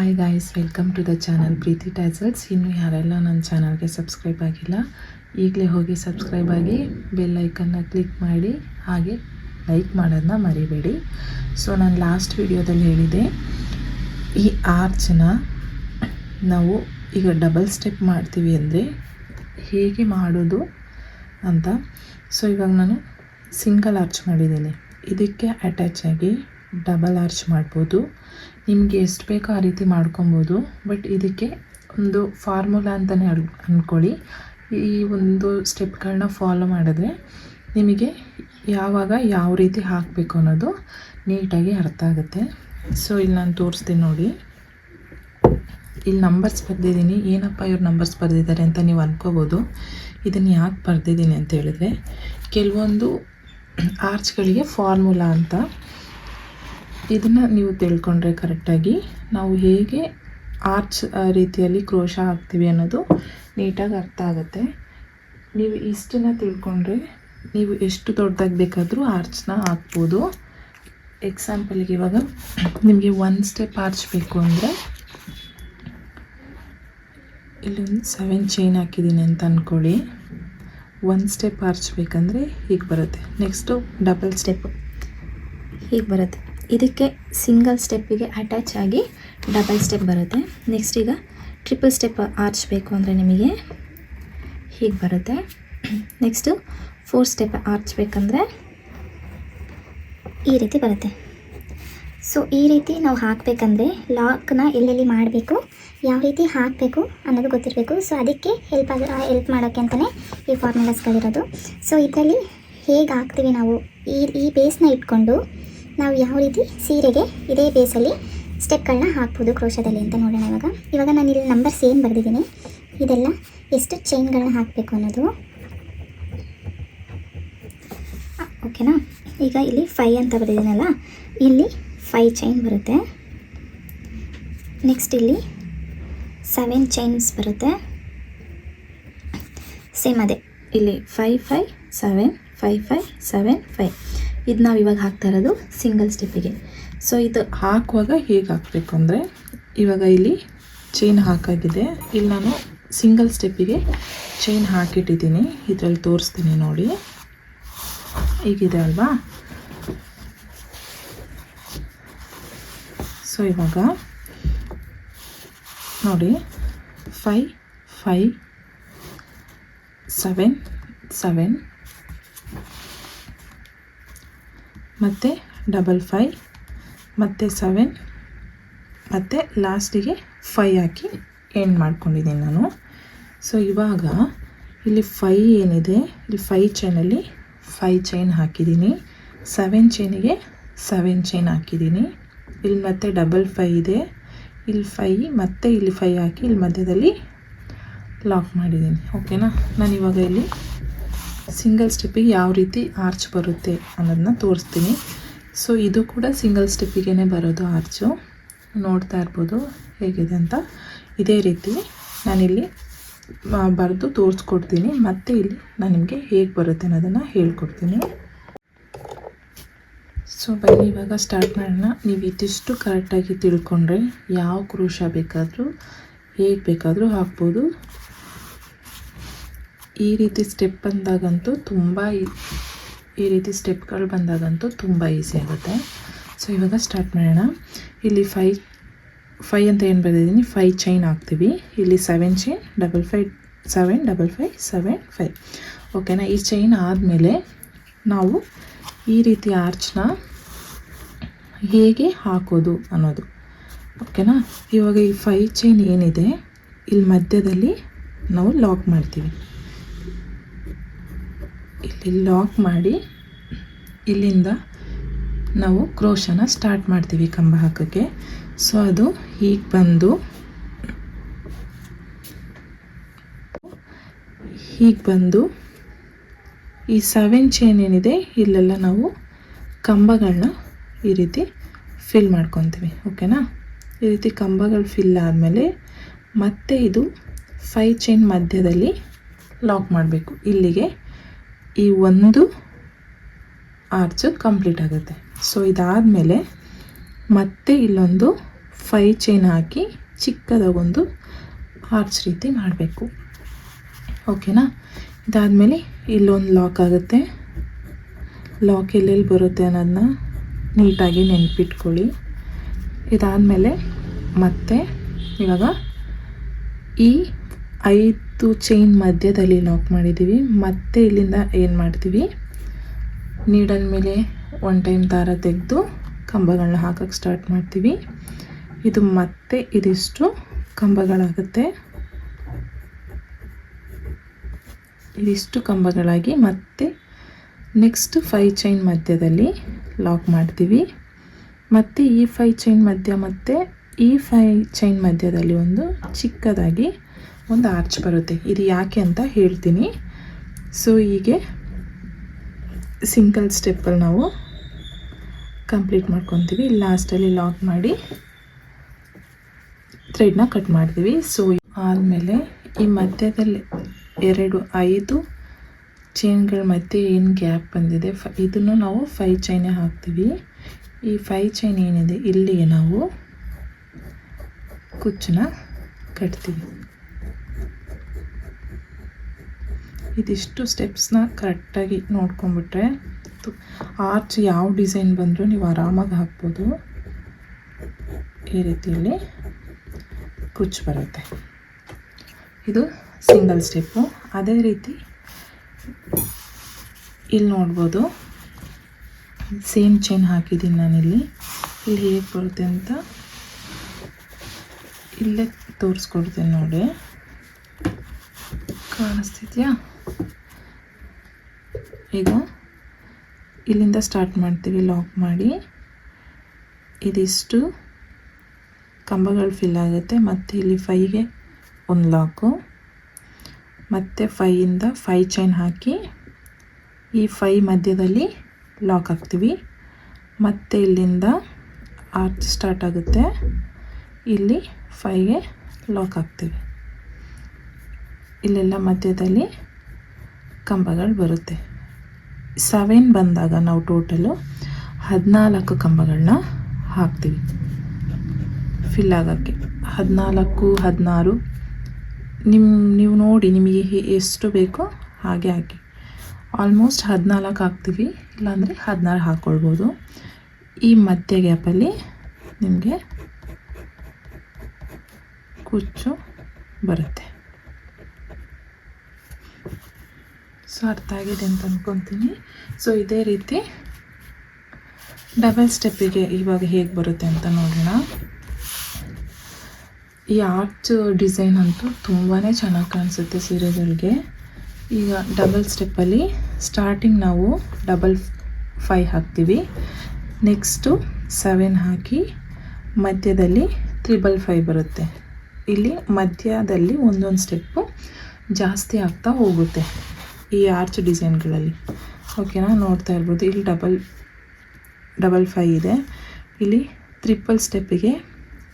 Hi guys welcome to the channel Preethi tassels ಇನ್ನು ಯಾರೆಲ್ಲ ನನ್ನ ಚಾನಲ್ಗೆ ಸಬ್ಸ್ಕ್ರೈಬ್ ಆಗಿಲ್ಲ, ಈಗಲೇ ಹೋಗಿ ಸಬ್ಸ್ಕ್ರೈಬ್ ಆಗಿ ಬೆಲ್ ಐಕನ್ನ ಕ್ಲಿಕ್ ಮಾಡಿ, ಹಾಗೆ ಲೈಕ್ ಮಾಡೋದನ್ನ ಮರಿಬೇಡಿ. ಸೊ ನಾನು ಲಾಸ್ಟ್ ವಿಡಿಯೋದಲ್ಲಿ ಹೇಳಿದೆ, ಈ ಆರ್ಚನ್ನ ನಾವು ಈಗ ಡಬಲ್ ಸ್ಟೆಪ್ ಮಾಡ್ತೀವಿ ಅಂದರೆ ಹೇಗೆ ಮಾಡೋದು ಅಂತ. ಸೊ ಇವಾಗ ನಾನು ಸಿಂಗಲ್ ಆರ್ಚ್ ಮಾಡಿದ್ದೀನಿ. ಇದಕ್ಕೆ ಅಟ್ಯಾಚ್ ಆಗಿ ಡಬಲ್ ಆರ್ಚ್ ಮಾಡ್ಬೋದು. ನಿಮಗೆ ಎಷ್ಟು ಬೇಕೋ ಆ ರೀತಿ ಮಾಡ್ಕೊಬೋದು. ಬಟ್ ಇದಕ್ಕೆ ಒಂದು ಫಾರ್ಮುಲಾ ಅಂತಲೇ ಅನ್ ಅಂದ್ಕೊಳ್ಳಿ ಈ ಒಂದು ಸ್ಟೆಪ್ಗಳನ್ನ ಫಾಲೋ ಮಾಡಿದ್ರೆ ನಿಮಗೆ ಯಾವಾಗ ಯಾವ ರೀತಿ ಹಾಕಬೇಕು ಅನ್ನೋದು ನೀಟಾಗಿ ಅರ್ಥ ಆಗುತ್ತೆ. ಸೊ ಇಲ್ಲಿ ನಾನು ತೋರಿಸ್ತೀನಿ ನೋಡಿ. ಇಲ್ಲಿ ನಂಬರ್ಸ್ ಬರೆದಿದ್ದೀನಿ. ಏನಪ್ಪ ಇವ್ರು ನಂಬರ್ಸ್ ಬರೆದಿದ್ದಾರೆ ಅಂತ ನೀವು ಅನ್ಕೋಬೋದು. ಇದನ್ನು ಯಾಕೆ ಬರೆದಿದ್ದೀನಿ ಅಂತ ಹೇಳಿದ್ರೆ, ಕೆಲವೊಂದು ಆರ್ಚ್ಗಳಿಗೆ ಫಾರ್ಮುಲಾ ಅಂತ ಇದನ್ನು ನೀವು ತಿಳ್ಕೊಂಡ್ರೆ ಕರೆಕ್ಟಾಗಿ ನಾವು ಹೇಗೆ ಆರ್ಚ್ ರೀತಿಯಲ್ಲಿ ಕ್ರೋಶ ಹಾಕ್ತೀವಿ ಅನ್ನೋದು ನೀಟಾಗಿ ಅರ್ಥ ಆಗುತ್ತೆ. ನೀವು ಇಷ್ಟನ್ನ ತಿಳ್ಕೊಂಡ್ರೆ ನೀವು ಎಷ್ಟು ದೊಡ್ಡದಾಗಿ ಬೇಕಾದರೂ ಆರ್ಚ್ನ ಹಾಕ್ಬೋದು. ಎಕ್ಸಾಂಪಲ್ಗೆ ಇವಾಗ ನಿಮಗೆ ಒನ್ ಸ್ಟೆಪ್ ಆರ್ಚ್ ಬೇಕು ಅಂದರೆ ಇಲ್ಲೊಂದು ಸೆವೆನ್ ಚೈನ್ ಹಾಕಿದ್ದೀನಿ ಅಂತ ಅಂದ್ಕೊಳ್ಳಿ ಒನ್ ಸ್ಟೆಪ್ ಆರ್ಚ್ ಬೇಕಂದರೆ ಹೀಗೆ ಬರುತ್ತೆ. ನೆಕ್ಸ್ಟು ಡಬಲ್ ಸ್ಟೆಪ್ ಹೀಗೆ ಬರುತ್ತೆ. ಇದಕ್ಕೆ ಸಿಂಗಲ್ ಸ್ಟೆಪ್ಪಿಗೆ ಅಟ್ಯಾಚ್ ಆಗಿ ಡಬಲ್ ಸ್ಟೆಪ್ ಬರುತ್ತೆ. ನೆಕ್ಸ್ಟ್ ಈಗ ಟ್ರಿಪಲ್ ಸ್ಟೆಪ್ ಆರ್ಚ್ ಬೇಕು ಅಂದರೆ ನಿಮಗೆ ಹೀಗೆ ಬರುತ್ತೆ. ನೆಕ್ಸ್ಟು ಫೋರ್ ಸ್ಟೆಪ್ ಆರ್ಚ್ ಬೇಕಂದರೆ ಈ ರೀತಿ ಬರುತ್ತೆ. ಸೊ ಈ ರೀತಿ ನಾವು ಹಾಕಬೇಕಂದ್ರೆ ಲಾಕ್ನ ಎಲ್ಲೆಲ್ಲಿ ಮಾಡಬೇಕು, ಯಾವ ರೀತಿ ಹಾಕಬೇಕು ಅನ್ನೋದು ಗೊತ್ತಿರಬೇಕು. ಸೊ ಅದಕ್ಕೆ ಹೆಲ್ಪ್ ಆಗ ಹೆಲ್ಪ್ ಮಾಡೋಕ್ಕೆ ಅಂತಲೇ ಈ ಫಾರ್ಮುಲಾಸ್ಗಳಿರೋದು ಸೊ ಇದರಲ್ಲಿ ಹೇಗೆ ಹಾಕ್ತೀವಿ ನಾವು? ಈ ಈ ಬೇಸ್ನ ಇಟ್ಕೊಂಡು ನಾವು ಯಾವ ರೀತಿ ಸೀರೆಗೆ ಇದೇ ಬೇಸಲ್ಲಿ ಸ್ಟೆಪ್ಗಳನ್ನ ಹಾಕ್ಬೋದು ಕ್ರೋಶದಲ್ಲಿ ಅಂತ ನೋಡೋಣ ಇವಾಗ. ಇವಾಗ ನಾನು ಇಲ್ಲಿ ನಂಬರ್ಸ್ ಏನು ಬರೆದಿದ್ದೀನಿ? ಇದೆಲ್ಲ ಎಷ್ಟು ಚೈನ್ಗಳನ್ನ ಹಾಕಬೇಕು ಅನ್ನೋದು. ಓಕೆನಾ ಈಗ ಇಲ್ಲಿ ಫೈ ಅಂತ ಬರೆದಿದ್ದೀನಲ್ಲ, ಇಲ್ಲಿ ಫೈ ಚೈನ್ ಬರುತ್ತೆ. ನೆಕ್ಸ್ಟ್ ಇಲ್ಲಿ ಸೆವೆನ್ ಚೈನ್ಸ್ ಬರುತ್ತೆ. ಸೇಮ್ ಅದೇ. ಇಲ್ಲಿ five five seven five five seven five ಇದು ನಾವು ಇವಾಗ ಹಾಕ್ತಾ ಇರೋದು ಸಿಂಗಲ್ ಸ್ಟೆಪ್ಪಿಗೆ. ಸೊ ಇದು ಹಾಕುವಾಗ ಹೇಗೆ ಹಾಕಬೇಕು ಅಂದರೆ, ಇವಾಗ ಇಲ್ಲಿ ಚೈನ್ ಹಾಕಾಗಿದೆ. ಇಲ್ಲಿ ನಾನು ಸಿಂಗಲ್ ಸ್ಟೆಪ್ಪಿಗೆ ಚೈನ್ ಹಾಕಿಟ್ಟಿದ್ದೀನಿ. ಇದರಲ್ಲಿ ತೋರಿಸ್ತೀನಿ ನೋಡಿ. ಈಗಿದೆ ಅಲ್ವಾ? ಸೊ ಇವಾಗ ನೋಡಿ ಫೈ ಫೈ ಸೆವೆನ್ ಸೆವೆನ್ ಮತ್ತು ಡಬಲ್ ಫೈ ಮತ್ತು ಸೆವೆನ್ ಮತ್ತು ಲಾಸ್ಟಿಗೆ ಫೈ ಹಾಕಿ ಎಂಡ್ ಮಾಡ್ಕೊಂಡಿದ್ದೀನಿ ನಾನು. ಸೊ ಇವಾಗ ಇಲ್ಲಿ ಫೈ ಏನಿದೆ, ಇಲ್ಲಿ ಫೈ ಚೈನಲ್ಲಿ ಫೈ ಚೈನ್ ಹಾಕಿದ್ದೀನಿ. ಸೆವೆನ್ ಚೈನಿಗೆ ಸೆವೆನ್ ಚೈನ್ ಹಾಕಿದ್ದೀನಿ. ಇಲ್ಲಿ ಮತ್ತೆ ಡಬಲ್ ಫೈ ಇದೆ. ಇಲ್ಲಿ ಫೈ ಮತ್ತೆ ಇಲ್ಲಿ ಫೈ ಹಾಕಿ ಇಲ್ಲಿ ಮಧ್ಯದಲ್ಲಿ ಲಾಕ್ ಮಾಡಿದ್ದೀನಿ. ಓಕೆನಾ ನಾನು ಇವಾಗ ಇಲ್ಲಿ ಸಿಂಗಲ್ ಸ್ಟೆಪ್ಪಿಗೆ ಯಾವ ರೀತಿ ಆರ್ಚ್ ಬರುತ್ತೆ ಅನ್ನೋದನ್ನ ತೋರಿಸ್ತೀನಿ. ಸೊ ಇದು ಕೂಡ ಸಿಂಗಲ್ ಸ್ಟೆಪ್ಪಿಗೆ ಬರೋದು ಆರ್ಚು. ನೋಡ್ತಾ ಇರ್ಬೋದು ಹೇಗಿದೆ ಅಂತ. ಇದೇ ರೀತಿ ನಾನಿಲ್ಲಿ ಬರೆದು ತೋರಿಸ್ಕೊಡ್ತೀನಿ. ಮತ್ತು ಇಲ್ಲಿ ನಾನು ನಿಮಗೆ ಹೇಗೆ ಬರುತ್ತೆ ಅನ್ನೋದನ್ನು ಹೇಳ್ಕೊಡ್ತೀನಿ. ಸೊ ಬನ್ನಿ, ಇವಾಗ ಸ್ಟಾರ್ಟ್ ಮಾಡೋಣ. ನೀವು ಇದಿಷ್ಟು ಕರೆಕ್ಟಾಗಿ ತಿಳ್ಕೊಂಡ್ರೆ ಯಾವ ಕ್ರೂಶ ಬೇಕಾದರೂ, ಹೇಗೆ ಬೇಕಾದರೂ ಹಾಕ್ಬೋದು. ಈ ರೀತಿ ಸ್ಟೆಪ್ ಬಂದಾಗಂತೂ ತುಂಬ ಈ- ರೀತಿ ಸ್ಟೆಪ್ಗಳು ಬಂದಾಗಂತೂ ತುಂಬ ಈಸಿ ಆಗುತ್ತೆ. ಸೊ ಇವಾಗ ಸ್ಟಾರ್ಟ್ ಮಾಡೋಣ. ಇಲ್ಲಿ ಫೈ ಫೈ ಅಂತ ಏನು ಬರೆದಿದ್ದೀನಿ? ಫೈ ಚೈನ್ ಹಾಕ್ತೀವಿ. ಇಲ್ಲಿ seven chain double five seven double five seven five ಓಕೆನಾ ಈ ಚೈನ್ ಆದಮೇಲೆ ನಾವು ಈ ರೀತಿ ಆರ್ಚ್ನ ಹೇಗೆ ಹಾಕೋದು ಅನ್ನೋದು. ಓಕೆನಾ ಇವಾಗ ಈ ಫೈ ಚೈನ್ ಏನಿದೆ, ಇಲ್ಲಿ ಮಧ್ಯದಲ್ಲಿ ನಾವು ಲಾಕ್ ಮಾಡ್ತೀವಿ. ಇಲ್ಲಿ ಲಾಕ್ ಮಾಡಿ ಇಲ್ಲಿಂದ ನಾವು ಕ್ರೋಶನ ಸ್ಟಾರ್ಟ್ ಮಾಡ್ತೀವಿ ಕಂಬ ಹಾಕೋಕ್ಕೆ. ಸೊ ಅದು ಹೀಗೆ ಬಂದು ಹೀಗೆ ಬಂದು ಈ ಸೆವೆನ್ ಚೈನ್ ಏನಿದೆ, ಇಲ್ಲೆಲ್ಲ ನಾವು ಕಂಬಗಳನ್ನ ಈ ರೀತಿ ಫಿಲ್ ಮಾಡ್ಕೊತೀವಿ ಓಕೆನಾ ಈ ರೀತಿ ಕಂಬಗಳು ಫಿಲ್ ಆದಮೇಲೆ ಮತ್ತೆ ಇದು ಫೈ ಚೈನ್ ಮಧ್ಯದಲ್ಲಿ ಲಾಕ್ ಮಾಡಬೇಕು. ಇಲ್ಲಿಗೆ ಈ ಒಂದು ಆರ್ಚ್ ಕಂಪ್ಲೀಟ್ ಆಗುತ್ತೆ. ಸೊ ಇದಾದಮೇಲೆ ಮತ್ತೆ ಇಲ್ಲೊಂದು ಫೈ ಚೈನ್ ಹಾಕಿ ಚಿಕ್ಕದಾಗೊಂದು ಆರ್ಚ್ ರೀತಿ ಮಾಡಬೇಕು. ಓಕೆನಾ ಇದಾದಮೇಲೆ ಇಲ್ಲೊಂದು ಲಾಕ್ ಆಗುತ್ತೆ. ಲಾಕ್ ಎಲ್ಲೆಲ್ಲಿ ಬರುತ್ತೆ ಅನ್ನೋದನ್ನ ನೀಟಾಗಿ ನೆನ್ಪಿಟ್ಕೊಳ್ಳಿ. ಇದಾದಮೇಲೆ ಮತ್ತೆ ಇವಾಗ ಈ ಐದು ಚೈನ್ ಮಧ್ಯದಲ್ಲಿ ಲಾಕ್ ಮಾಡಿದ್ದೀವಿ. ಮತ್ತೆ ಇಲ್ಲಿಂದ ಏನು ಮಾಡ್ತೀವಿ? ನೀಡಲ್ ಮೇಲೆ ಒನ್ ಟೈಮ್ ದಾರ ತೆಗೆದು ಕಂಬಗಳನ್ನ ಹಾಕೋಕ್ಕೆ ಸ್ಟಾರ್ಟ್ ಮಾಡ್ತೀವಿ. ಇದು ಮತ್ತೆ ಇದಿಷ್ಟು ಕಂಬಗಳಾಗುತ್ತೆ. ಇದಿಷ್ಟು ಕಂಬಗಳಾಗಿ ಮತ್ತೆ ನೆಕ್ಸ್ಟ್ ಫೈ ಚೈನ್ ಮಧ್ಯದಲ್ಲಿ ಲಾಕ್ ಮಾಡ್ತೀವಿ. ಮತ್ತು ಈ ಫೈ ಚೈನ್ ಮಧ್ಯ ಮತ್ತು ಈ ಫೈ ಚೈನ್ ಮಧ್ಯದಲ್ಲಿ ಒಂದು ಚಿಕ್ಕದಾಗಿ ಒಂದು ಆರ್ಚ್ ಬರುತ್ತೆ. ಇದು ಯಾಕೆ ಅಂತ ಹೇಳ್ತೀನಿ. ಸೊ ಹೀಗೆ ಸಿಂಗಲ್ ಸ್ಟೆಪ್ಪಲ್ಲಿ ನಾವು ಕಂಪ್ಲೀಟ್ ಮಾಡ್ಕೊತೀವಿ. ಲಾಸ್ಟಲ್ಲಿ ಲಾಕ್ ಮಾಡಿ ಥ್ರೆಡ್ನ ಕಟ್ ಮಾಡ್ತೀವಿ. ಸೊ ಆದಮೇಲೆ ಈ ಮಧ್ಯದಲ್ಲಿ ಎರಡು, ಐದು ಚೈನ್ಗಳ ಮಧ್ಯೆ ಏನು ಗ್ಯಾಪ್ ಬಂದಿದೆ. ಫ ಇದನ್ನು ನಾವು ಫೈ ಚೈನೇ ಹಾಕ್ತೀವಿ. ಈ ಫೈ ಚೈನ್ ಏನಿದೆ ಇಲ್ಲಿಗೆ ನಾವು ಕುಚ್ಚನ್ನ ಕಟ್ತೀವಿ. ಇದಿಷ್ಟು ಸ್ಟೆಪ್ಸ್ನ ಕರೆಕ್ಟಾಗಿ ನೋಡ್ಕೊಂಬಿಟ್ರೆ ಆರ್ಚ್ ಯಾವ ಡಿಸೈನ್ ಬಂದರೂ ನೀವು ಆರಾಮಾಗಿ ಹಾಕ್ಬೋದು. ಈ ರೀತಿಯಲ್ಲಿ ಕುಚ್ ಬರುತ್ತೆ. ಇದು ಸಿಂಗಲ್ ಸ್ಟೆಪ್ಪು ಅದೇ ರೀತಿ ಇಲ್ಲಿ ನೋಡ್ಬೋದು. ಸೇಮ್ ಚೈನ್ ಹಾಕಿದ್ದೀನಿ ನಾನಿಲ್ಲಿ. ಇಲ್ಲಿ ಹೇಗೆ ಬರುತ್ತೆ ಅಂತ ಇಲ್ಲೇ ತೋರಿಸ್ಕೊಡ್ತೇನೆ ನೋಡಿ. ಕಾಣಿಸ್ತಿದ್ಯಾ? ಈಗ ಇಲ್ಲಿಂದ ಸ್ಟಾರ್ಟ್ ಮಾಡ್ತೀವಿ ಲಾಕ್ ಮಾಡಿ. ಇದಿಷ್ಟು ಕಂಬಗಳು ಫಿಲ್ ಆಗುತ್ತೆ. ಮತ್ತು ಇಲ್ಲಿ ಫೈಗೆ ಒಂದು ಲಾಕು ಮತ್ತು ಫೈಯಿಂದ ಫೈ ಚೈನ್ ಹಾಕಿ ಈ ಫೈ ಮಧ್ಯದಲ್ಲಿ ಲಾಕ್ ಹಾಕ್ತೀವಿ. ಮತ್ತು ಇಲ್ಲಿಂದ ಆರ್ಚ್ ಸ್ಟಾರ್ಟ್ ಆಗುತ್ತೆ. ಇಲ್ಲಿ ಫೈಗೆ ಲಾಕ್ ಹಾಕ್ತೀವಿ. ಇಲ್ಲೆಲ್ಲ ಮಧ್ಯದಲ್ಲಿ ಕಂಬಗಳು ಬರುತ್ತೆ. ಸೆವೆನ್ ಬಂದಾಗ ನಾವು ಟೋಟಲು ಹದಿನಾಲ್ಕು ಕಂಬಗಳನ್ನ ಹಾಕ್ತೀವಿ. ಫಿಲ್ ಆಗೋಕ್ಕೆ. ಹದಿನಾಲ್ಕು, ಹದಿನಾರು ನಿಮ್ಮ ನೀವು ನೋಡಿ ನಿಮಗೆ ಎಷ್ಟು ಬೇಕೋ ಹಾಗೆ ಹಾಕಿ. ಆಲ್ಮೋಸ್ಟ್ ಹದಿನಾಲ್ಕು ಹಾಕ್ತೀವಿ, ಇಲ್ಲಾಂದರೆ ಹದಿನಾರು ಹಾಕ್ಕೊಳ್ಬೋದು ಈ ಮಧ್ಯ ಗ್ಯಾಪಲ್ಲಿ ನಿಮಗೆ ಕುಚ್ಚು ಬರುತ್ತೆ. ಸೊ ಅರ್ಥ ಆಗಿದೆ ಅಂತ ಅಂದ್ಕೊತೀನಿ ಸೊ ಇದೇ ರೀತಿ ಡಬಲ್ ಸ್ಟೆಪ್ಪಿಗೆ ಇವಾಗ ಹೇಗೆ ಬರುತ್ತೆ ಅಂತ ನೋಡೋಣ. ಈ ಆರ್ಚ್ ಡಿಸೈನ್ ಅಂತೂ ತುಂಬಾ ಚೆನ್ನಾಗಿ ಕಾಣಿಸುತ್ತೆ ಸೀರೆಗಳಿಗೆ. ಈಗ ಡಬಲ್ ಸ್ಟೆಪ್ಪಲ್ಲಿ ಸ್ಟಾರ್ಟಿಂಗ್ ನಾವು ಡಬಲ್ ಫೈ ಹಾಕ್ತೀವಿ. ನೆಕ್ಸ್ಟು ಸೆವೆನ್ ಹಾಕಿ ಮಧ್ಯದಲ್ಲಿ ತ್ರಿಬಲ್ ಫೈ ಬರುತ್ತೆ. ಇಲ್ಲಿ ಮಧ್ಯದಲ್ಲಿ ಒಂದೊಂದು ಸ್ಟೆಪ್ಪು ಜಾಸ್ತಿ ಆಗ್ತಾ ಹೋಗುತ್ತೆ. ಈ ಆರ್ಚ್ ಡಿಸೈನ್ಗಳಲ್ಲಿ. ಓಕೆನಾ ನೋಡ್ತಾ ಇರ್ಬೋದು. ಇಲ್ಲಿ ಡಬಲ್ ಡಬಲ್ ಫೈ ಇದೆ. ಇಲ್ಲಿ ತ್ರಿಪಲ್ ಸ್ಟೆಪ್ಪಿಗೆ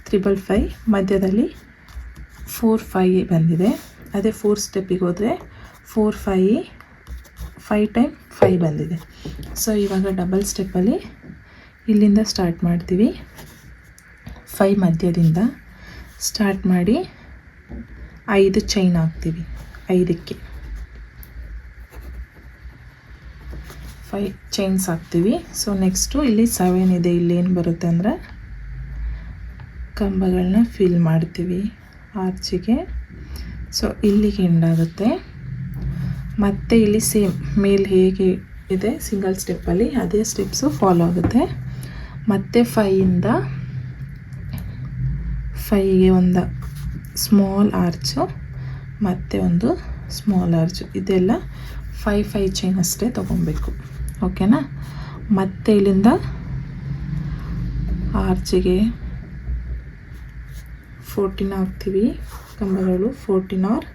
ತ್ರಿಬಲ್ ಫೈ ಮಧ್ಯದಲ್ಲಿ ಫೋರ್ ಫೈ ಬಂದಿದೆ. ಅದೇ ಫೋರ್ ಸ್ಟೆಪ್ಪಿಗೆ ಹೋದರೆ four five five time five ಬಂದಿದೆ. ಸೊ ಇವಾಗ ಡಬಲ್ ಸ್ಟೆಪ್ಪಲ್ಲಿ ಇಲ್ಲಿಂದ ಸ್ಟಾರ್ಟ್ ಮಾಡ್ತೀವಿ. ಫೈ ಮಧ್ಯದಿಂದ ಸ್ಟಾರ್ಟ್ ಮಾಡಿ ಐದು ಚೈನ್ ಹಾಕ್ತೀವಿ. ಐದಕ್ಕೆ. ಫೈ ಚೈನ್ಸ್ ಹಾಕ್ತೀವಿ. ಸೊ ನೆಕ್ಸ್ಟು ಇಲ್ಲಿ ಸೆವೆನ್ ಇದೆ. ಇಲ್ಲಿ ಏನು ಬರುತ್ತೆ ಅಂದರೆ ಕಂಬಗಳನ್ನ ಫಿಲ್ ಮಾಡ್ತೀವಿ ಆರ್ಚಿಗೆ ಸೊ ಇಲ್ಲಿಗೆ ಎಂಡಾಗುತ್ತೆ ಮತ್ತು ಇಲ್ಲಿ ಸೇಮ್ ಮೇಲ್ ಹೇಗೆ ಇದೆ ಸಿಂಗಲ್ ಸ್ಟೆಪ್ಪಲ್ಲಿ ಅದೇ ಸ್ಟೆಪ್ಸು ಫಾಲೋ ಆಗುತ್ತೆ. ಮತ್ತು ಫೈಯಿಂದ ಫೈಗೆ ಒಂದು ಸ್ಮಾಲ್ ಆರ್ಚು ಮತ್ತು ಒಂದು ಸ್ಮಾಲ್ ಆರ್ಚು ಇದೆಲ್ಲ ಫೈ ಫೈ ಚೈನ್ ಅಷ್ಟೇ ತೊಗೊಬೇಕು ಓಕೆನಾ? ಮತ್ತೆ ಇಲ್ಲಿಂದ ಆರ್ಚಿಗೆ ಫೋರ್ಟೀನ್ ಹಾಕ್ತೀವಿ ಕಂಬಗಳು ಫೋರ್ಟೀನ್ ಆರ್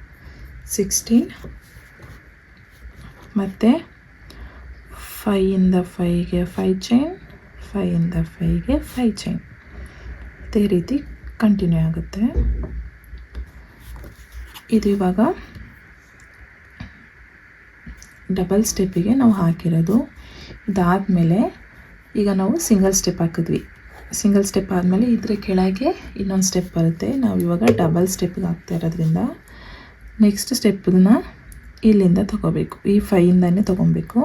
ಸಿಕ್ಸ್ಟೀನ್ ಮತ್ತು ಫೈಯಿಂದ ಫೈಗೆ ಫೈ ಚೈನ್ ಫೈಯಿಂದ ಫೈಗೆ ಫೈ ಚೈನ್ ಇದೇ ರೀತಿ ಕಂಟಿನ್ಯೂ ಆಗುತ್ತೆ. ಇದು ಇವಾಗ ಡಬಲ್ ಸ್ಟೆಪ್ಪಿಗೆ ನಾವು ಹಾಕಿರೋದು ಇದಾದಮೇಲೆ ಈಗ ನಾವು ಸಿಂಗಲ್ ಸ್ಟೆಪ್ ಹಾಕಿದ್ವಿ. ಸಿಂಗಲ್ ಸ್ಟೆಪ್ ಆದಮೇಲೆ ಇದ್ರ ಕೆಳಗೆ ಇನ್ನೊಂದು ಸ್ಟೆಪ್ ಬರುತ್ತೆ. ನಾವು ಇವಾಗ ಡಬಲ್ ಸ್ಟೆಪ್ಗೆ ಹಾಕ್ತಾ ಇರೋದ್ರಿಂದ ನೆಕ್ಸ್ಟ್ ಸ್ಟೆಪ್ಪನ್ನ ಇಲ್ಲಿಂದ ತಗೋಬೇಕು. ಈ ಫೈಯಿಂದನೇ ತೊಗೊಬೇಕು.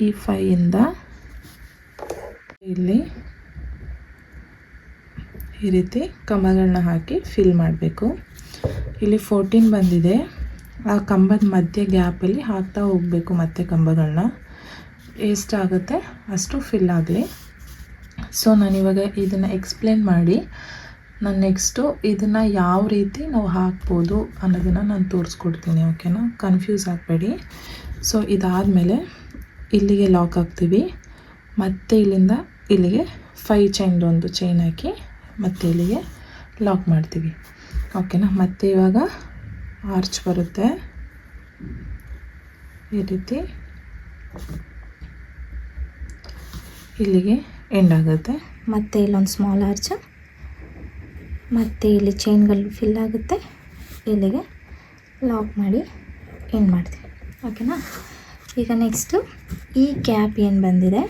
ಈ ಫೈಯಿಂದ ಇಲ್ಲಿ ಈ ರೀತಿ ಕಂಬಗಳನ್ನ ಹಾಕಿ ಫಿಲ್ ಮಾಡಬೇಕು. ಇಲ್ಲಿ ಫೋರ್ಟೀನ್ ಬಂದಿದೆ. ಆ ಕಂಬದ ಮಧ್ಯೆ ಗ್ಯಾಪಲ್ಲಿ ಹಾಕ್ತಾ ಹೋಗಬೇಕು ಮತ್ತೆ ಕಂಬಗಳನ್ನ ಎಷ್ಟಾಗುತ್ತೆ ಅಷ್ಟು ಫಿಲ್ ಆಗಲಿ ಸೊ ನಾನಿವಾಗ ಇದನ್ನು ಎಕ್ಸ್ಪ್ಲೇನ್ ಮಾಡಿ ನಾನು ನೆಕ್ಸ್ಟು ಇದನ್ನು ಯಾವ ರೀತಿ ನಾವು ಹಾಕ್ಬೋದು ಅನ್ನೋದನ್ನು ನಾನು ತೋರಿಸ್ಕೊಡ್ತೀನಿ ಓಕೆನಾ ಕನ್ಫ್ಯೂಸ್ ಆಗಬೇಡಿ. ಸೊ ಇದಾದಮೇಲೆ ಇಲ್ಲಿಗೆ ಲಾಕ್ ಹಾಕ್ತೀವಿ. ಮತ್ತು ಇಲ್ಲಿಂದ ಇಲ್ಲಿಗೆ ಫೈ ಚೈನ್ದು ಒಂದು ಚೈನ್ ಹಾಕಿ ಮತ್ತೆ ಇಲ್ಲಿಗೆ ಲಾಕ್ ಮಾಡ್ತೀವಿ. ಓಕೆನಾ ಮತ್ತೆ ಇವಾಗ ಆರ್ಚ್ ಬರುತ್ತೆ. ಈ ರೀತಿ ಇಲ್ಲಿಗೆ ಎಂಡ್ ಆಗುತ್ತೆ. ಮತ್ತು ಇಲ್ಲೊಂದು ಸ್ಮಾಲ್ ಆರ್ಚ್ ಮತ್ತು ಇಲ್ಲಿ ಚೈನ್ಗಳು ಫಿಲ್ ಆಗುತ್ತೆ. ಇಲ್ಲಿಗೆ ಲಾಕ್ ಮಾಡಿ ಎಂಡ್ ಮಾಡ್ತೀವಿ. ಓಕೆನಾ ಈಗ ನೆಕ್ಸ್ಟು ಈ ಕ್ಯಾಪ್ ಏನು ಬಂದಿದೆ?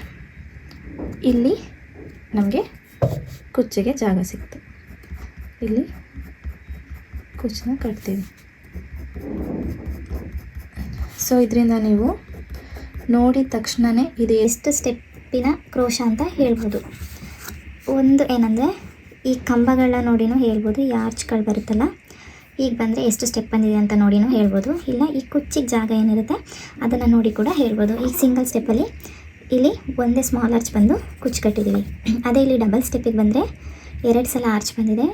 ಇಲ್ಲಿ ನಮಗೆ ಕುಚ್ಚಿಗೆ ಜಾಗ ಸಿಕ್ತು. ಇಲ್ಲಿ ಕುಚ್ಚನ್ನ ಕಟ್ತೀವಿ. ಸೊ ಇದರಿಂದ ನೀವು ನೋಡಿದ ತಕ್ಷಣವೇ ಇದು ಎಷ್ಟು ಸ್ಟೆಪ್ಪಿನ ಕ್ರೋಶ ಅಂತ ಹೇಳ್ಬೋದು. ಒಂದು ಏನಂದರೆ, ಈ ಕಂಬಗಳನ್ನ ನೋಡಿನೂ ಹೇಳ್ಬೋದು, ಈ ಆರ್ಚ್ಗಳು ಬರುತ್ತಲ್ಲ, ಈಗ ಬಂದರೆ ಎಷ್ಟು ಸ್ಟೆಪ್ ಬಂದಿದೆ ಅಂತ ನೋಡಿನೂ ಹೇಳ್ಬೋದು. ಇಲ್ಲ, ಈ ಕುಚ್ಚಿಗೆ ಜಾಗ ಏನಿರುತ್ತೆ, ಅದನ್ನು ನೋಡಿ ಕೂಡ ಹೇಳ್ಬೋದು. ಈಗ ಸಿಂಗಲ್ ಸ್ಟೆಪ್ಪಲ್ಲಿ ಇಲ್ಲಿ ಒಂದೇ ಸ್ಮಾಲ್ ಆರ್ಚ್ ಬಂದು ಕುಚ್ಚು ಕಟ್ಟಿದ್ದೀವಿ ಅದೇ ಇಲ್ಲಿ ಡಬಲ್ ಸ್ಟೆಪ್ಪಿಗೆ ಬಂದರೆ, ಎರಡು ಸಲ ಆರ್ಚ್ ಬಂದಿದೆ.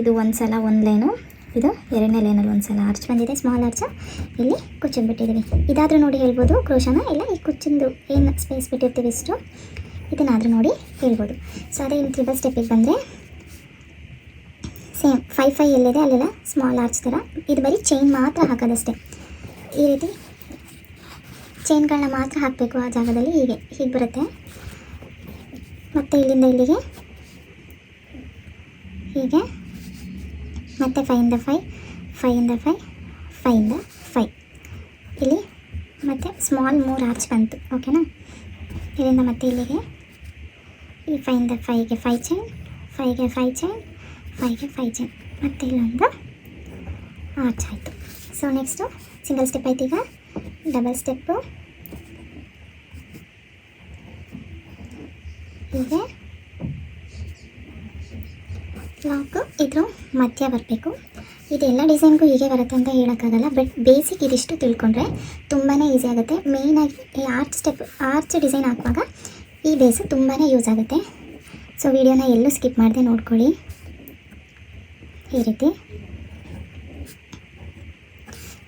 ಇದು ಒಂದು ಸಲ ಒಂದು ಲೈನು. ಇದು ಎರಡನೇ ಲೈನಲ್ಲಿ ಒಂದು ಸಲ ಆರ್ಚ್ ಬಂದಿದೆ ಸ್ಮಾಲ್ ಆರ್ಚ್ ಇಲ್ಲಿ ಕುಚ್ಚನ್ ಬಿಟ್ಟಿದ್ದೀವಿ. ಇದಾದರೂ ನೋಡಿ ಹೇಳ್ಬೋದು, ಕ್ರೋಶನ ಇಲ್ಲ, ಈ ಕುಚ್ಚಿಂದು ಏನು ಸ್ಪೇಸ್ ಬಿಟ್ಟಿರ್ತೀವಿ ಇಷ್ಟು? ಇದನ್ನಾದರೂ ನೋಡಿ ಹೇಳ್ಬೋದು. ಸೊ ಅದೇ ಇಲ್ಲಿ ತ್ರಿಬಲ್ ಸ್ಟೆಪ್ಪಿಗೆ ಬಂದರೆ ಸೇಮ್ ಫೈ ಫೈ ಎಲ್ಲಿದೆ, ಅಲ್ಲೆಲ್ಲ ಸ್ಮಾಲ್ ಆರ್ಚ್ ಥರ ಇದು ಬರೀ ಚೈನ್ ಮಾತ್ರ ಹಾಕೋದಷ್ಟೇ. ಈ ರೀತಿ ಚೈನ್ಗಳನ್ನ ಮಾತ್ರ ಹಾಕಬೇಕು, ಆ ಜಾಗದಲ್ಲಿ ಹೀಗೆ ಹೀಗೆ ಬರುತ್ತೆ. ಮತ್ತು ಇಲ್ಲಿಂದ ಇಲ್ಲಿಗೆ ಹೀಗೆ ಮತ್ತು ಫೈಯಿಂದ ಫೈ ಫೈಯಿಂದ ಫೈ ಫೈಯಿಂದ ಫೈ ಇಲ್ಲಿ ಮತ್ತು ಸ್ಮಾಲ್ ಮೂರು ಆರ್ಚ್ ಬಂತು ಓಕೆನಾ ಇಲ್ಲಿಂದ ಮತ್ತೆ ಇಲ್ಲಿಗೆ. ಈ ಫೈಯಿಂದ ಫೈಗೆ ಫೈ ಚೈನ್ ಫೈಗೆ ಫೈ ಚೈನ್ ಫೈಗೆ ಫೈ ಚೈನ್ ಮತ್ತು ಇಲ್ಲೊಂದು ಆರ್ಚ್ ಆಯಿತು. ಸೊ ನೆಕ್ಸ್ಟು ಸಿಂಗಲ್ ಸ್ಟೆಪ್ ಆಯ್ತು ಈಗ. ಡಬಲ್ ಸ್ಟೆಪ್ಪು ಹೀಗೆ. ಲಾಕು ಇದ್ರ ಮಧ್ಯ ಬರಬೇಕು. ಇದೆಲ್ಲ ಡಿಸೈನ್ಗೂ ಹೀಗೆ ಬರುತ್ತೆ ಅಂತ ಹೇಳೋಕ್ಕಾಗಲ್ಲ. ಬಟ್ ಬೇಸಿಕ್ ಇದಿಷ್ಟು ತಿಳ್ಕೊಂಡ್ರೆ ತುಂಬಾ ಈಸಿ ಆಗುತ್ತೆ. ಮೇಯ್ನಾಗಿ ಈ ಆರ್ಚ್ ಸ್ಟೆಪ್ ಆರ್ಚ್ ಡಿಸೈನ್ ಹಾಕುವಾಗ ಈ ಬೇಸು ತುಂಬಾ ಯೂಸ್ ಆಗುತ್ತೆ. ಸೊ ವಿಡಿಯೋನ ಎಲ್ಲೂ ಸ್ಕಿಪ್ ಮಾಡದೆ ನೋಡ್ಕೊಳ್ಳಿ. ಈ ರೀತಿ.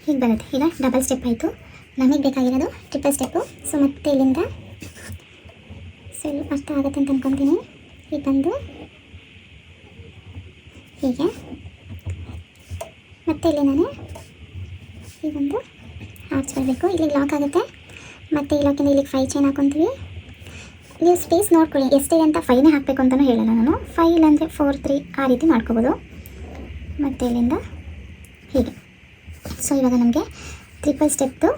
ಹೀಗೆ ಬರುತ್ತೆ. ಈಗ ಡಬಲ್ ಸ್ಟೆಪ್ ಆಯಿತು. ನಮಗೆ ಬೇಕಾಗಿರೋದು ಟ್ರಿಪಲ್ ಸ್ಟೆಪ್ಪು ಸೊ ಮತ್ತೆ ಇಲ್ಲಿಂದ ಸೊ ಅರ್ಥ ಆಗುತ್ತೆ ಅಂತ ಅಂದ್ಕೊತೀನಿ ಈಗ ಬಂದು ಹೀಗೆ. ಮತ್ತೆ ಇಲ್ಲಿ ನಾನು ಈಗೊಂದು ಆರ್ಚ್ ಬರಬೇಕು. ಇಲ್ಲಿಗೆ ಲಾಕ್ ಆಗುತ್ತೆ. ಮತ್ತು ಈ ಲಾಕಿಂದ ಇಲ್ಲಿಗೆ ಫೈ ಚೈನ್ ಹಾಕೊತೀವಿ. ನೀವು ಸ್ಪೇಸ್ ನೋಡ್ಕೊಳ್ಳಿ. ಎಷ್ಟಿದೆ ಅಂತ ಫೈನೇ ಹಾಕಬೇಕು ಅಂತಲೂ ಹೇಳಲ್ಲ ನಾನು. ಫೈ ಇಲ್ಲಾಂದರೆ ಫೋರ್ ತ್ರೀ ಆ ರೀತಿ ಮಾಡ್ಕೋಬೋದು. ಮತ್ತು ಇಲ್ಲಿಂದ ಹೀಗೆ. ಸೊ ಇವಾಗ ನಮಗೆ ತ್ರಿಪಲ್ ಸ್ಟೆಪ್ದು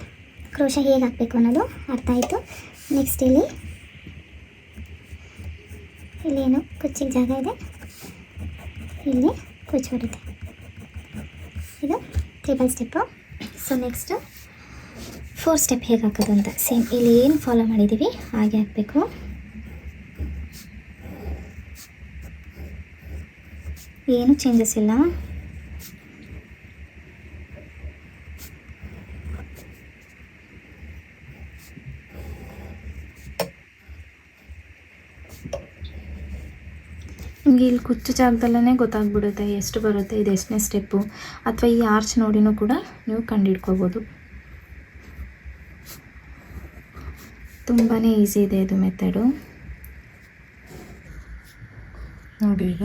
ಕ್ರೋಶ ಹೇಗೆ ಹಾಕಬೇಕು ಅನ್ನೋದು ಅರ್ಥ ಆಯಿತು. ನೆಕ್ಸ್ಟ್ ಇಲ್ಲಿ, ಇಲ್ಲೇನು ಕುಚ್ಚಿಗೆ ಜಾಗ ಇದೆ. ಇಲ್ಲಿ ಬರುತ್ತೆ ಇದು table step so next four step ಹೇಗೆ ಹಾಕೋದು ಅಂತ. ಸೇಮ್ ಇಲ್ಲಿ ಏನು ಫಾಲೋ ಮಾಡಿದ್ದೀವಿ ಹಾಗೆ ಹಾಕಬೇಕು. ಏನು ಚೇಂಜಸ್ ಇಲ್ಲ. ನಿಮಗೆ ಇಲ್ಲಿ ಕುಚ್ಚು ಜಾಗದಲ್ಲೇ ಗೊತ್ತಾಗ್ಬಿಡುತ್ತೆ ಎಷ್ಟು ಬರುತ್ತೆ, ಇದು ಎಷ್ಟನೇ ಸ್ಟೆಪ್ಪು ಅಥವಾ ಈ ಆರ್ಚ್ ನೋಡಿನೂ ಕೂಡ ನೀವು ಕಂಡುಹಿಡ್ಕೋಬೋದು ತುಂಬಾ ಈಸಿ ಇದೆ ಇದು ಮೆಥಡು. ನೋಡಿ ಈಗ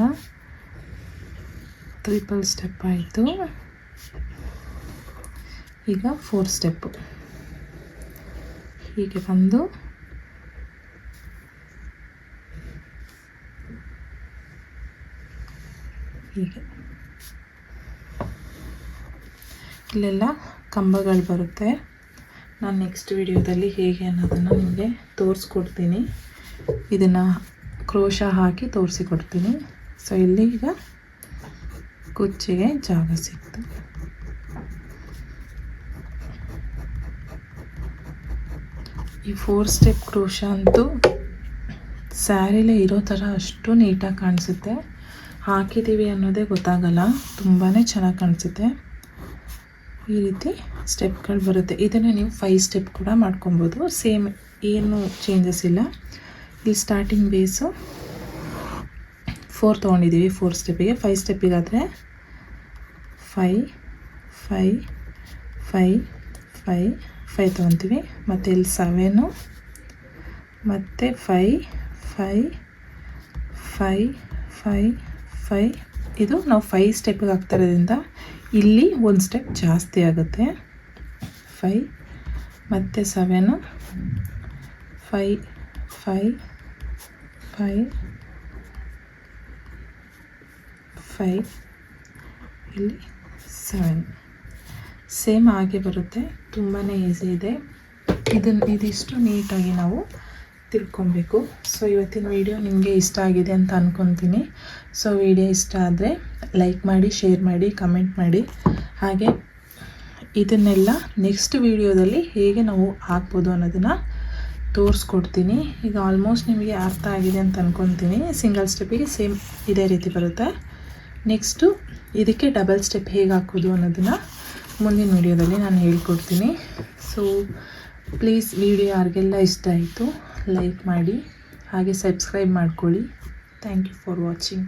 ತ್ರಿಪಲ್ ಸ್ಟೆಪ್ ಆಯಿತು. ಈಗ ಫೋರ್ ಸ್ಟೆಪ್ಪು. ಹೀಗೆ ಬಂದು ಹೀಗೆ. ಇಲ್ಲೆಲ್ಲ ಕಂಬಗಳು ಬರುತ್ತೆ. ನಾನು ನೆಕ್ಸ್ಟ್ ವಿಡಿಯೋದಲ್ಲಿ ಹೇಗೆ ಅನ್ನೋದನ್ನು ನಿಮಗೆ ತೋರಿಸ್ಕೊಡ್ತೀನಿ. ಇದನ್ನು ಕ್ರೋಶ ಹಾಕಿ ತೋರಿಸಿಕೊಡ್ತೀನಿ. ಸೊ ಇಲ್ಲಿ ಈಗ ಕುಚ್ಚಿಗೆ ಜಾಗ ಸಿಕ್ತು. ಈ ಫೋರ್ ಸ್ಟೆಪ್ ಕ್ರೋಶ ಅಂತೂ ಸ್ಯಾರಿಲೇ ಇರೋ ಥರ ಅಷ್ಟು ನೀಟಾಗಿ ಕಾಣಿಸುತ್ತೆ. ಹಾಕಿದ್ದೀವಿ ಅನ್ನೋದೇ ಗೊತ್ತಾಗಲ್ಲ. ತುಂಬಾ ಚೆನ್ನಾಗಿ ಕಾಣಿಸುತ್ತೆ. ಈ ರೀತಿ ಸ್ಟೆಪ್ಗಳು ಬರುತ್ತೆ. ಇದನ್ನು ನೀವು ಫೈವ್ ಸ್ಟೆಪ್ ಕೂಡ ಮಾಡ್ಕೊಬೋದು. ಸೇಮ್ ಏನು ಚೇಂಜಸ್ ಇಲ್ಲ. ಇಲ್ಲಿ ಸ್ಟಾರ್ಟಿಂಗ್ ಬೇಸು ಫೋರ್ ತೊಗೊಂಡಿದ್ದೀವಿ ಫೋರ್ ಸ್ಟೆಪ್ಪಿಗೆ five ಸ್ಟೆಪ್ಪಿಗಾದರೆ five five five five five ತೊಗೊತೀವಿ. ಮತ್ತು ಇಲ್ಲಿ ಸೆವೆನು ಮತ್ತು five five five five five ಇದು ನಾವು ಫೈ ಸ್ಟೆಪ್ಗೆ ಹಾಕ್ತಿರೋದ್ರಿಂದ ಇಲ್ಲಿ ಒಂದು ಸ್ಟೆಪ್ ಜಾಸ್ತಿ ಆಗುತ್ತೆ. ಫೈ ಮತ್ತು seven five five five five ಇಲ್ಲಿ ಸೆವೆನ್ ಸೇಮ್ ಹಾಗೆ ಬರುತ್ತೆ. ತುಂಬಾ ಈಸಿ ಇದೆ. ಇದನ್ನು ಇದಿಷ್ಟು ನೀಟಾಗಿ ನಾವು ತಿಳ್ಕೊಬೇಕು. ಸೊ ಇವತ್ತಿನ ವಿಡಿಯೋ ನಿಮಗೆ ಇಷ್ಟ ಆಗಿದೆ ಅಂತ ಅಂದ್ಕೊತೀನಿ ಸೊ ವಿಡಿಯೋ ಇಷ್ಟ ಆದರೆ ಲೈಕ್ ಮಾಡಿ ಶೇರ್ ಮಾಡಿ ಕಮೆಂಟ್ ಮಾಡಿ. ಹಾಗೆ ಇದನ್ನೆಲ್ಲ ನೆಕ್ಸ್ಟ್ ವಿಡಿಯೋದಲ್ಲಿ ಹೇಗೆ ನಾವು ಹಾಕ್ಬೋದು ಅನ್ನೋದನ್ನು ತೋರಿಸ್ಕೊಡ್ತೀನಿ. ಈಗ ಆಲ್ಮೋಸ್ಟ್ ನಿಮಗೆ ಅರ್ಥ ಆಗಿದೆ ಅಂತ ಅಂದ್ಕೊತೀನಿ ಸಿಂಗಲ್ ಸ್ಟೆಪ್ಪಿಗೆ ಸೇಮ್ ಇದೇ ರೀತಿ ಬರುತ್ತೆ. ನೆಕ್ಸ್ಟು ಇದಕ್ಕೆ ಡಬಲ್ ಸ್ಟೆಪ್ ಹೇಗೆ ಹಾಕೋದು ಅನ್ನೋದನ್ನು ಮುಂದಿನ ವಿಡಿಯೋದಲ್ಲಿ ನಾನು ಹೇಳ್ಕೊಡ್ತೀನಿ. ಸೊ ಪ್ಲೀಸ್ ವಿಡಿಯೋ ಯಾರಿಗೆಲ್ಲ ಇಷ್ಟ ಆಯಿತು ಲೈಕ್ ಮಾಡಿ ಹಾಗೆ ಸಬ್ಸ್ಕ್ರೈಬ್ ಮಾಡ್ಕೊಳ್ಳಿ. Thank you for watching